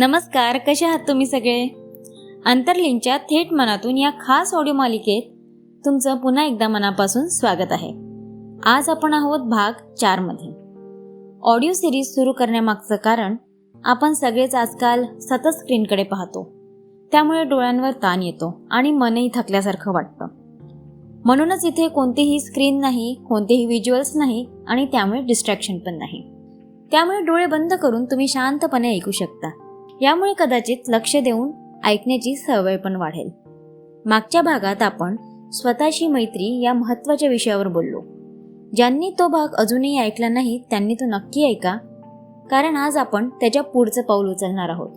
नमस्कार कसे आहात तुम्ही सगळे? अंतर्लिंकच्या थेट मनातून या खास ऑडिओ मालिकेत तुमचं पुन्हा एकदा मनापासून स्वागत आहे. आज आपण आहोत भाग चारमध्ये. ऑडिओ सिरीज सुरू करण्यामागचं कारण आपण सगळेच आजकाल सतत स्क्रीनकडे पाहतो. त्यामुळे डोळ्यांवर ताण येतो आणि मनही थकल्यासारखं वाटतं. म्हणूनच इथे कोणतीही स्क्रीन नाही कोणतेही व्हिज्युअल्स नाही आणि त्यामुळे डिस्ट्रॅक्शन पण नाही. त्यामुळे डोळे बंद करून तुम्ही शांतपणे ऐकू शकता. यामुळे कदाचित लक्ष देऊन ऐकण्याची सवय पण वाढेल. मागच्या भागात आपण स्वतःशी मैत्री या महत्त्वाच्या विषयावर बोललो. ज्यांनी तो भाग अजूनही ऐकला नाही त्यांनी तो नक्की ऐका. कारण आज आपण त्याच्या पुढचं पाऊल उचलणार आहोत.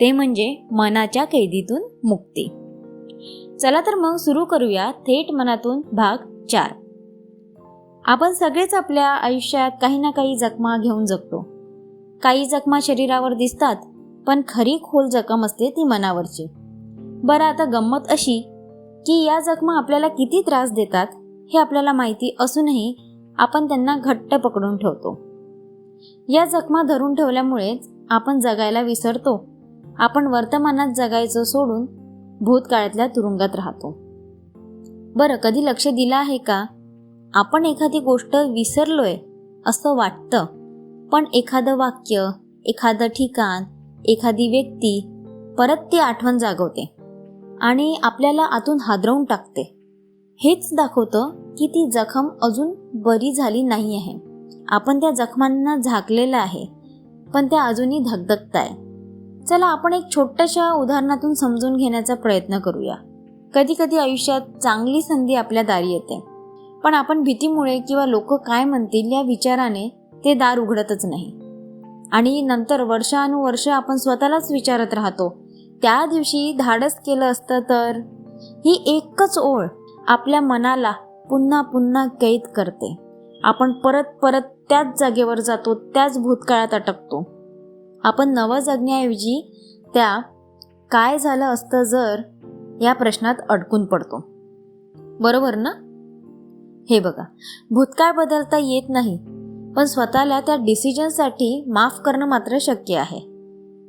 ते म्हणजे मनाच्या कैदीतून मुक्ती. चला तर मग सुरू करूया थेट मनातून भाग चार. आपण सगळेच आपल्या आयुष्यात काही ना काही जखमा घेऊन जगतो. काही जखमा शरीरावर दिसतात पण खरी खोल जखम असते ती मनावरची. बरं आता गंमत अशी की या जखमा आपल्याला किती त्रास देतात हे आपल्याला माहिती असूनही आपण त्यांना घट्ट पकडून ठेवतो. या जखमा धरून ठेवल्यामुळेच आपण जगायला विसरतो. आपण वर्तमानात जगायचं सोडून भूतकाळातल्या तुरुंगात राहतो. बरं कधी लक्ष दिलं आहे का? आपण एखादी गोष्ट विसरलोय असं वाटतं पण एखादं वाक्य एखादं ठिकाण एखादी व्यक्ती परत ती आठवण जागवते आणि आपल्याला आतून हादरवून टाकते. हेच दाखवतं की ती जखम अजून बरी झाली नाही आहे. आपण त्या जखमांना झाकलेलं आहे पण त्या अजूनही धगधगताय चला आपण एक छोट्याशा उदाहरणातून समजून घेण्याचा प्रयत्न करूया. कधी कधी आयुष्यात चांगली संधी आपल्या दारी येते पण आपण भीतीमुळे किंवा लोक काय म्हणतील या विचाराने ते दार उघडतच नाही. आणि नंतर वर्षानुवर्ष आपण स्वतःलाच विचारत राहतो. त्या दिवशी धाडस केलं असतं तर? ही एकच ओळ आपल्या मनाला पुन्हा पुन्हा कैद करते. आपण परत परत त्याच जागेवर जातो त्याच भूतकाळात अटकतो. आपण नवं जगण्याऐवजी त्या काय झालं असतं जर या प्रश्नात अडकून पडतो. बरोबर ना? हे बघा भूतकाळ बदलता येत नाही. पण स्वतःला त्या डिसिजनसाठी माफ करणं मात्र शक्य आहे.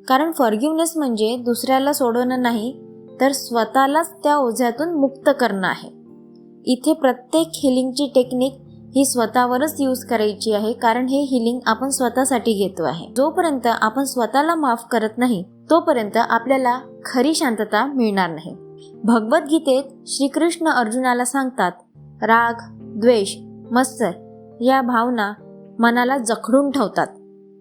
कारण फॉरगिवनेस म्हणजे दुसऱ्याला सोडवणं नाही तर स्वतःलाच त्या ओझ्यातून मुक्त करणं आहे. इथे प्रत्येक हिलिंगची टेक्निक ही स्वतःवरच यूज करायची आहे कारण हे हिलिंग आपण स्वतःसाठी घेतो आहे. जोपर्यंत आपण स्वतःला माफ करत नाही तोपर्यंत आपल्याला खरी शांतता मिळणार नाही. भगवद्गीतेत श्रीकृष्ण अर्जुनाला सांगतात राग द्वेष मत्सर या भावना मनाला जखडून ठेवतात.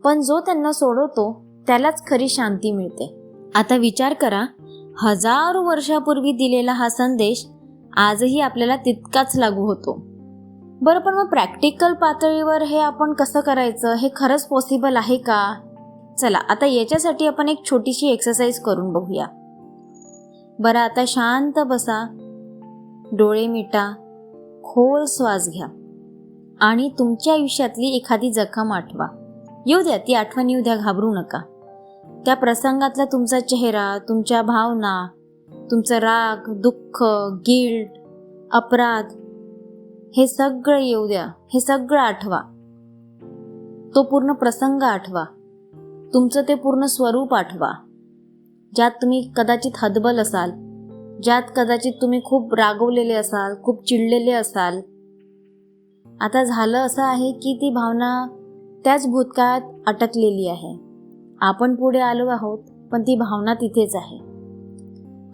पण जो त्यांना सोडवतो त्यालाच खरी शांती मिळते. आता विचार करा हजारो वर्षापूर्वी दिलेला हा संदेश आजही आपल्याला तितकाच लागू होतो. बरं पण मग प्रॅक्टिकल पातळीवर हे आपण कसं करायचं? हे खरंच पॉसिबल आहे का? चला आता याच्यासाठी आपण एक छोटीशी एक्सरसाइज करून बघूया. बरं आता शांत बसा. डोळे मिटा. खोल श्वास घ्या. आणि तुमच्या आयुष्यातली एखादी जखम आठवा. येऊ द्या ती आठवण येऊ द्या घाबरू नका. त्या प्रसंगातला तुमचा चेहरा तुमच्या भावना तुमचं राग दुःख गिल्ट अपराध हे सगळं येऊ द्या हे सगळं आठवा. तो पूर्ण प्रसंग आठवा. तुमचं ते पूर्ण स्वरूप आठवा. ज्यात तुम्ही कदाचित हदबल असाल ज्यात कदाचित तुम्ही खूप रागवलेले असाल खूप चिडलेले असाल आता झालं असं आहे की ती भावना त्याच भूतकाळात अटकलेली आहे. आपण पुढे आलो आहोत पण ती भावना तिथेच आहे.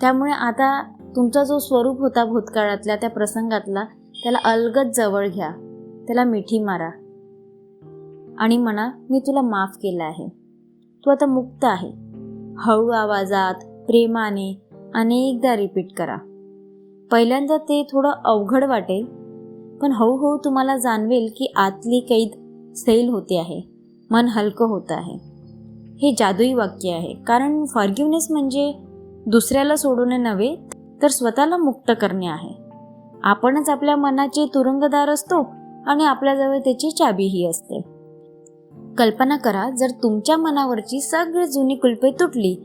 त्यामुळे आता तुमचा जो स्वरूप होता भूतकाळातल्या त्या प्रसंगातला त्याला अलगद जवळ घ्या. त्याला मिठी मारा. आणि म्हणा मी तुला माफ केलं आहे. तू आता मुक्त आहे. हळू आवाजात प्रेमाने अनेकदा रिपीट करा. पहिल्यांदा ते थोडं अवघड वाटेल पण हळूहळू तुम्हाला जाणवेल की आतली कैद सैल होते आहे. मन हलकं होतं आहे. हे जादुई वाक्य आहे. कारण फॉरगिवनेस म्हणजे दुसऱ्याला सोडवणे नव्हे तर स्वतःला मुक्त करणे आहे. आपणच आपल्या मनाचे तुरुंगदार असतो आणि आपल्याजवळ त्याची चाबीही असते. कल्पना करा जर तुमच्या मनावरची सगळी जुनी कुलपे तुटली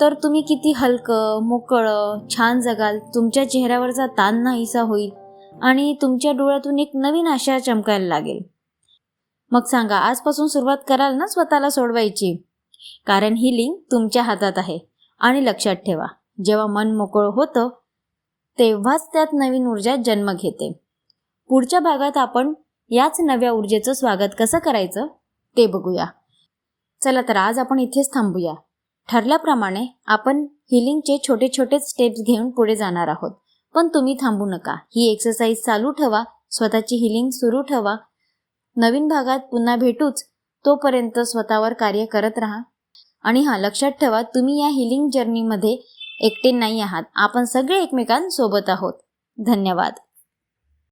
तर तुम्ही किती हलकं मोकळं छान जगाल. तुमच्या चेहऱ्यावरचा ताण नाहीसा होईल. आणि तुमच्या डोळ्यातून एक नवीन आशा चमकायला लागेल. मग सांगा आजपासून सुरुवात कराल ना स्वतःला सोडवायची? कारण ही लिंक तुमच्या हातात आहे आणि लक्षात ठेवा जेव्हा मन मोकळं होतं तेव्हाच त्यात नवीन ऊर्जा जन्म घेते. पुढच्या भागात आपण याच नव्या ऊर्जेचं स्वागत कसं करायचं ते बघूया. चला तर आज आपण इथेच थांबूया. ठरल्याप्रमाणे आपण हिलिंगचे छोटे छोटे स्टेप्स घेऊन पुढे जाणार आहोत. पण तुम्ही थांबू नका. ही एक्सरसाइज चालू ठेवा. स्वतःची हिलिंग सुरू ठेवा. नवीन भागात पुन्हा भेटूच. तोपर्यंत स्वतःवर कार्य करत राहा. आणि हां लक्षात ठेवा तुम्ही या हिलिंग जर्नीमध्ये एकटे नाही आहात. आपण सगळे एकमेकांसोबत आहोत. धन्यवाद.